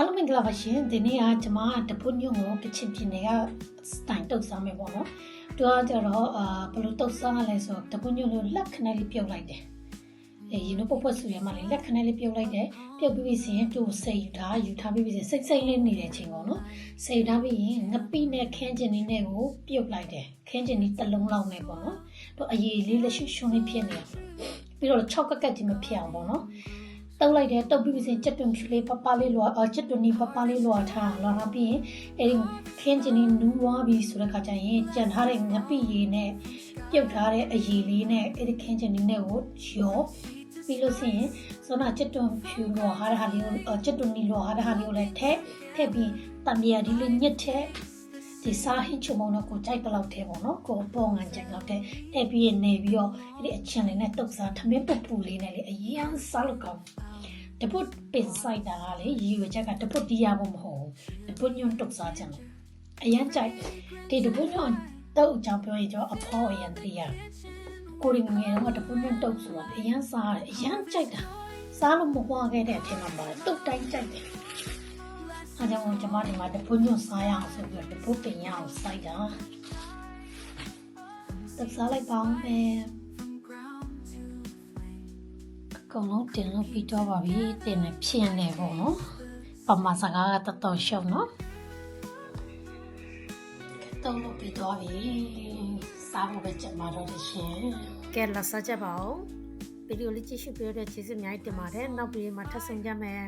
အားလုံးမင်္ဂလာပါရှင်ဒီနေ့ကကျွန်မတပုတ်ညုံကိုကချင်ပြည်နယ်ကစတိုင်တုတ်စားမယ်ပေါ့နော်သူကကြတော့အာဘယ်လိုတုတ်စားလဲဆိုတော့တပုတ်ညုံကိုလက်ခဏလေးပြုတ်လိုက်တယ်အဲရင်တော့ပုတ်ပုတ်ဆူရမှလေးလက်ခဏလေးပြုတ်လိုက်တယ်ပြုတ်ပြီးပြီဆိုရင်သူ့ကိုစိတ်ယူထားယူထားပြီးပြီဆိုရင်စိတ်စိတ်လေးနေတဲ့အချိန်ပေါ့နော်စိတ်ထားပြီးရင်ငပိနဲ့ခင်းကျင်လေးနဲ့ကိုပြုတ်လိုက်တယ်ခင်းကျင်လေးတစ်လုံးလောက်နဲ့ပေါ့နော်သူအရေးလေးလက်ရှိရှုံးလေးဖြစ်နေတယ်ပြီးတော့6ကက်ကက်ကြီးမဖြစ်အောင်ပေါ့နော် တုပ်လိုက်တယ်တုပ်ပြီးပြီစင်ချက်တွန်ဖြူလေးပပလေးလောအချက်တွန်နီပပလေးလောထားလောထားပြီးရင်အဲဒီခင်းချင်နီနူးသွားပြီဆိုတဲ့ခါကျရင်ကြံထားတဲ့ငပိရည်နဲ့ပြုတ်ထားတဲ့အရည်လေးနဲ့အဲဒီခင်းချင်နီနဲ့ကိုရောပြီးလို့ဆိုရင်စောနာချက်တွန်ဖြူလောဟာတဲ့ဟာလေးကိုချက်တွန်နီလောဟာတဲ့ဟာလေးကိုလည်းထည့်ထည့်ပြီးတံမြာဒီလေးညစ်ထည့် ဒီစားဟင်းချုံမုံတော့ကိုကြိုက်တော့တဲ့ပေါ့နော်ကိုပေါ်ငံကြိုက်တော့တဲ့ထည့်ပြီးနေပြီးတော့အဲဒီအချင်လေးနဲ့တုပ်စားထမင်းပပူလေးနဲ့လေအရင်စားလို့ကောင်းတပုတ်ပင်ဆိုင်တာကလေရည်ရွယ်ချက်ကတပုတ်တီးရဖို့မဟုတ်ဘူးတပုတ်ညွန့်တုတ်စားခြင်းလို့အရန်ကြိုက်ဒီတပုတ်ညွန့်တုတ်အကြောင်းပြောရင်ကျော်အဖေါ်အရန်တီးရကိုရီငယ်တော့တပုတ်ညွန့်တုတ်ဆိုတာအရန်စားတယ်အရန်ကြိုက်တာစားလို့မဟွာခဲ့တဲ့အထင်မှာပါတုတ်တိုင်းကြိုက်တယ်အား ကြောင့်ကျွန်မဒီမှာတပုတ်ညွန့်စားရအောင်ဆိုပြီးတပုတ်ပင်ရအောင်စိုက်တာတုတ်စားလိုက်ပါဦးမယ်အကုန်လုံးတင်လို့ပြီးတော့ပါပြီတင်နေဖြစ်နေပေါ့နော်ပမာစကားကတော်တော်ရှုံနော်တုံးလို့ပြီးတော့ပြီစားဖို့ပဲကြက်မှာတော့ရှင်ကဲလာစားကြပါဦးဗီဒီယိုလေးကြည့်ရှုပြီးတော့ကျေးဇူးအများကြီးတင်ပါတယ်နောက်ဗီဒီယိုမှာထပ်ဆုံကြမယ်